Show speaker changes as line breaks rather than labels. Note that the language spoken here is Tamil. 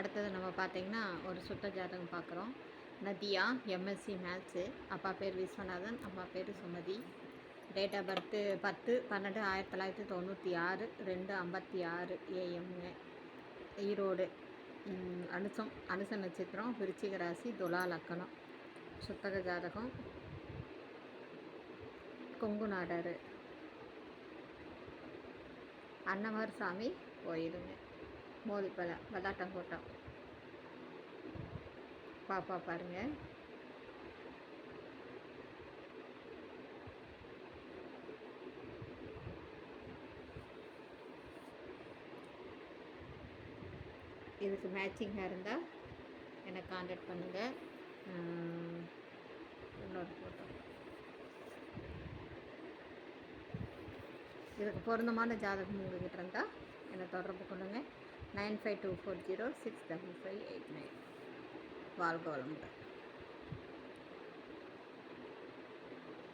அடுத்தது நம்ம பார்த்தீங்கன்னா ஒரு சுத்த ஜாதகம் பார்க்குறோம். நதியா எம்எஸ்சி மேத்ஸு அப்பா பேர் விஸ்வநாதன் அம்மா பேர் சுமதி. டேட் ஆஃப் பர்த்து பத்து பன்னெண்டு ஆயிரத்தி தொள்ளாயிரத்தி தொண்ணூற்றி ஆறு ரெண்டு ஐம்பத்தி ஆறு ஏஎம்ங்க ஈரோடு. அனுசம் அனுச நட்சத்திரம் விருச்சிக ராசி துலா லக்கணம். சுத்தக ஜாதகம். கொங்கு நாடாறு. அன்னவர் சாமி போயிடுங்க மோதிப்பலை பதாட்டங்கோட்டம் பாப்பா பாருங்க. இதுக்கு மேட்சிங்காக இருந்தால் என்னை காண்டாக்ட் பண்ணுங்கள் இன்னொரு ஃபோட்டோ இதுக்கு பொருந்தமான ஜாதகம் உங்கள்கிட்ட இருந்தால் என்னை தொடர்பு கொள்ளுங்கள் nine five two four zero six double five eight nine పాల్గొనండి